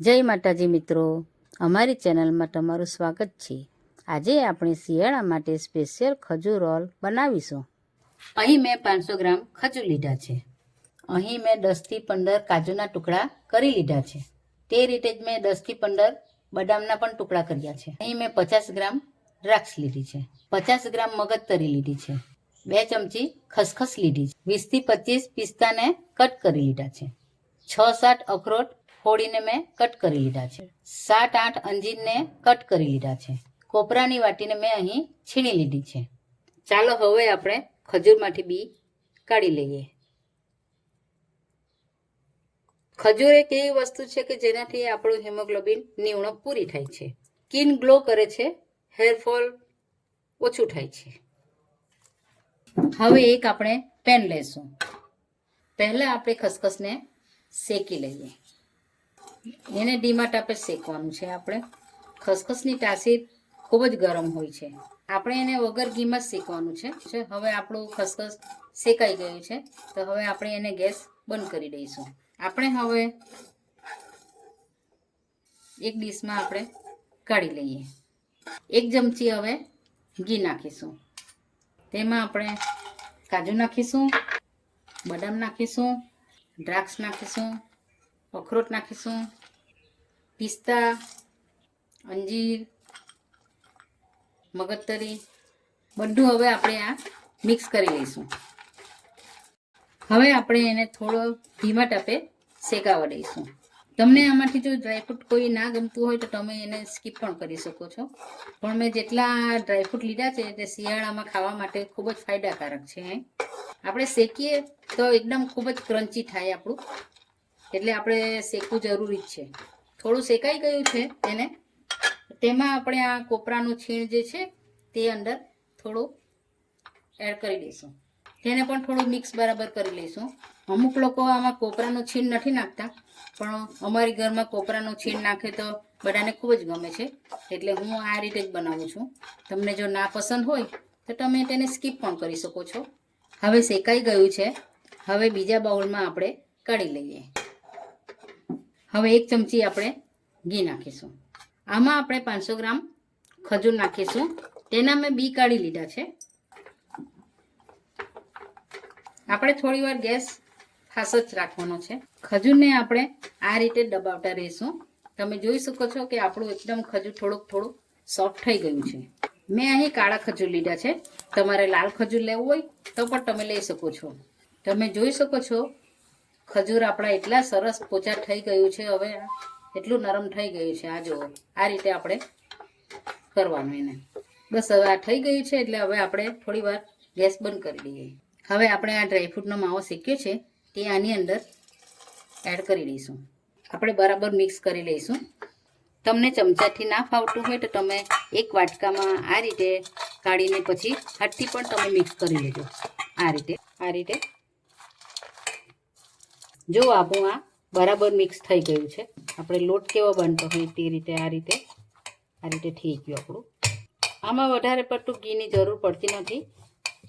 જય માતાજી મિત્રો. અમારી ચેનલમાં તમારું સ્વાગત છે. આજે આપણે શિયાળા માટે સ્પેશિયલ ખજૂર રોલ બનાવીશું. અહીં મેં પાંચસો ગ્રામ ખજૂર લીધા છે. અહીં મેં દસથી પંદર કાજુના ટુકડા કરી લીધા છે. તે રીતે જ મેં દસથી પંદર બદામના પણ ટુકડા કર્યા છે. અહીં મેં પચાસ ગ્રામ દ્રાક્ષ લીધી છે. પચાસ ગ્રામ મગજ તરી લીધી છે. બે ચમચી ખસખસ લીધી છે. વીસથી પચીસ પિસ્તાને કટ કરી લીધા છે. છ સાત અખરોટ ફોડીને મેં કટ કરી લીધા છે. સાત આઠ અંજીરને કટ કરી લીધા છે. કોપરાની વાટીને મેં અહીં છીણી લીધી છે. ચાલો હવે આપણે ખજૂરમાંથી બી કાઢી લઈએ. ખજૂર એક એવી વસ્તુ છે કે જેનાથી આપણું હિમોગ્લોબિનની ઉણપ પૂરી થાય છે. સ્કિન ગ્લો કરે છે હેરફોલ ઓછું થાય છે. હવે એક આપણે પેન લેશું. પહેલાં આપણે ખસખસને શેકી લઈએ. એને ડીમાં ટાપે શેકવાનું છે આપણે. ખસખસની તાસીર ખૂબ જ ગરમ હોય છે. આપણે એને વગર ઘીમાં જ શેકવાનું છે. હવે આપણું ખસખસ શેકાઈ ગયું છે, તો હવે આપણે એને ગેસ બંધ કરી દઈશું. આપણે હવે એક ડીશમાં આપણે કાઢી લઈએ. એક ચમચી હવે ઘી નાખીશું. તેમાં આપણે કાજુ નાખીશું, બદામ નાખીશું, દ્રાક્ષ નાખીશું, અખરોટ નાખીશું પિસ્તા, અંજીર, મગજતરી, બધું હવે આપણે આ મિક્સ કરી લઈશું. હવે આપણે એને થોડો ધીમા ટાપે શેકાવા દઈશું. તમને આમાંથી જો ડ્રાયફ્રૂટ કોઈ ના ગમતું હોય તો તમે એને સ્કીપ પણ કરી શકો છો. પણ મેં જેટલા ડ્રાયફ્રૂટ લીધા છે તે શિયાળામાં ખાવા માટે ખૂબ જ ફાયદાકારક છે. આપણે શેકીએ તો એકદમ ખૂબ જ ક્રન્ચી થાય આપણું. એટલે આપણે શેકવું જરૂરી જ છે. થોડું શેકાઈ ગયું છે તેને. તેમાં આપણે આ કોપરાનું છીણ જે છે તે અંદર થોડું એડ કરી દઈશું. તેને પણ થોડું મિક્સ બરાબર કરી લઈશું. અમુક લોકો આમાં કોપરાનું છીણ નથી નાખતા, પણ અમારી ઘરમાં કોપરાનું છીણ નાખે તો બધાને ખૂબ જ ગમે છે. એટલે હું આ રીતે જ બનાવું છું. તમને જો ના પસંદ હોય તો તમે તેને સ્કીપ પણ કરી શકો છો. હવે શેકાઈ ગયું છે. હવે બીજા બાઉલમાં આપણે કાઢી લઈએ. હવે એક ચમચી આપણે ઘી નાખીશું. આમાં આપણે પાંચસો ગ્રામ ખજૂર નાખીશું. તેના મેં બી કાઢી લીધા છે. આપણે થોડી વાર ગેસ ખાસ જ રાખવાનો છે. ખજૂરને આપણે આ રીતે દબાવતા રહીશું. તમે જોઈ શકો છો કે આપણું એકદમ ખજૂર થોડુંક થોડું સોફ્ટ થઈ ગયું છે. મેં અહીં કાળા ખજૂર લીધા છે. તમારે લાલ ખજૂર લેવું હોય તો પણ તમે લઈ શકો છો. તમે જોઈ શકો છો ખજૂર આપણા એટલા સરસ પોચા થઈ ગયું છે હવે. એટલું નરમ થઈ ગયું છે. આ જુઓ. આ રીતે આપણે કરવાનું એને. બસ હવે આ થઈ ગયું છે એટલે હવે આપણે થોડી ગેસ બંધ કરી દઈએ. હવે આપણે આ ડ્રાયફ્રૂટનો માવો શેક્યો છે તે આની અંદર એડ કરી દઈશું. આપણે બરાબર મિક્સ કરી લઈશું. તમને ચમચાથી ના ફાવતું હોય તો તમે એક વાટકામાં આ રીતે કાઢીને પછી હાથથી પણ તમે મિક્સ કરી લેજો. આ રીતે આ રીતે જો આપણું આ બરાબર મિક્સ થઈ ગયું છે. આપણે લોટ કેવો બનતો હોય તે રીતે આ રીતે આ રીતે થઈ ગયું આપણું. આમાં વધારે પડતું ઘીની જરૂર પડતી નથી.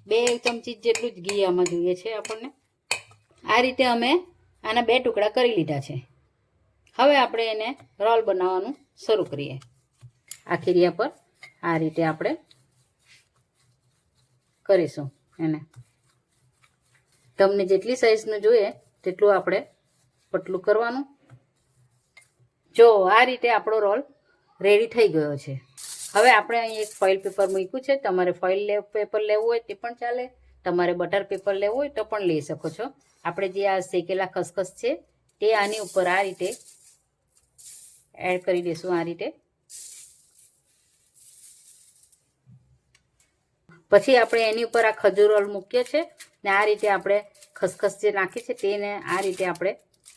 બે ચમચી જેટલું જ ઘી આમાં જોઈએ છે આપણને. આ રીતે અમે આના બે ટુકડા કરી લીધા છે. હવે આપણે એને રોલ બનાવવાનું શરૂ કરીએ. આખીરિયા પર આ રીતે આપણે કરીશું એને. તમને જેટલી સાઈઝનું જોઈએ તેટલું આપણે પટલું કરવાનું. જો આ રીતે આપણો રોલ રેડી થઈ ગયો છે. હવે આપણે અહીં એક ફોઇલ પેપર મૂક્યું છે. તમારે ફોઇલ પેપર લેવું હોય તે પણ ચાલે. તમારે બટર પેપર લેવું હોય તો પણ લઈ શકો છો. આપણે જે આ શેકેલા ખસખસ છે, તે આની ઉપર આ રીતે એડ કરી દઈશું આ રીતે. પછી આપણે એની ઉપર આ ખજૂર રોલ મૂકીએ છીએ ને આ રીતે આપણે ખસખસ જે નાખી છે, તેને આ રીતે આપણે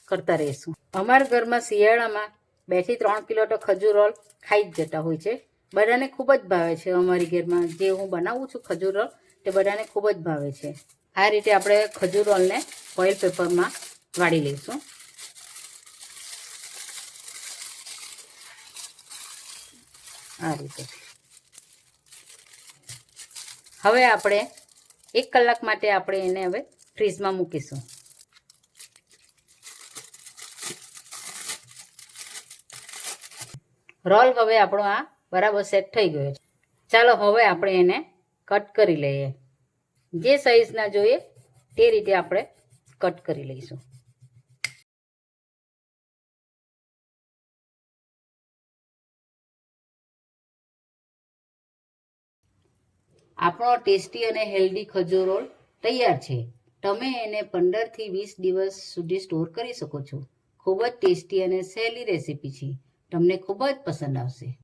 કરતા રહીશું. અમારા ઘરમાં શિયાળામાં બેથી ત્રણ કિલો તો ખજૂર રોલ ખાઈ જ જતા હોય છે. બધાને ખૂબ જ ભાવે છે અમારી ઘરમાં. જે હું બનાવું છું ખજૂર રોલ, તે બધાને ખૂબ જ ભાવે છે. આ રીતે આપણે ખજૂર રોલને ઓઇલ પેપરમાં વાળી લઈશું. આ રીતે. હવે આપણે એક કલાક માટે આપણે એને હવે ફ્રીજમાં મૂકીશું. રોલ હવે આપણો આ બરાબર સેટ થઈ ગયો છે. ચાલો હવે આપણે એને કટ કરી લઈએ. જે સાઈઝના જોઈએ તે રીતે આપણે કટ કરી લઈશું. આપણો ટેસ્ટી અને હેલ્ધી ખજૂર રોલ તૈયાર છે. તમે એને પંદરથી વીસ દિવસ સુધી સ્ટોર કરી શકો છો. ખૂબ જ ટેસ્ટી અને સહેલી રેસીપી છે. તમને ખૂબ જ પસંદ આવશે.